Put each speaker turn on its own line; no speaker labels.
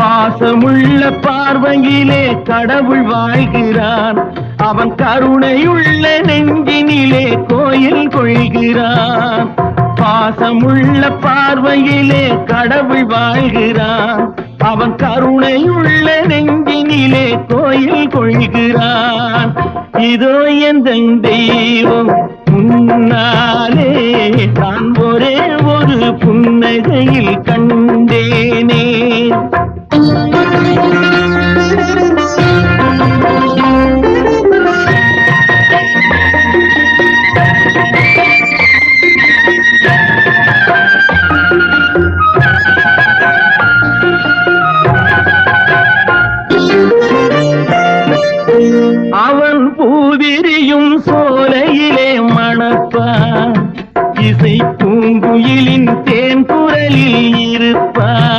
பாசமுள்ள பார்வையிலே கடவுள் வாழ்கிறான். அவன் கருணையுள்ள நெஞ்சினிலே கோயில் கொள்கிறான். பாசமுள்ள பார்வையிலே கடவுள் வாழ்கிறான். அவன் கருணையுள்ள நெஞ்சினிலே கோயில் கொள்கிறான். இதோ எந்த தெய்வம் முன்னாலே நான் ஒரே ஒரு புன்னகையில் கண்டேனே பூவிரியும் சோலையிலே மணப்பான் இசை பூங்குயிலின் தேன் குரலில் இருப்பான்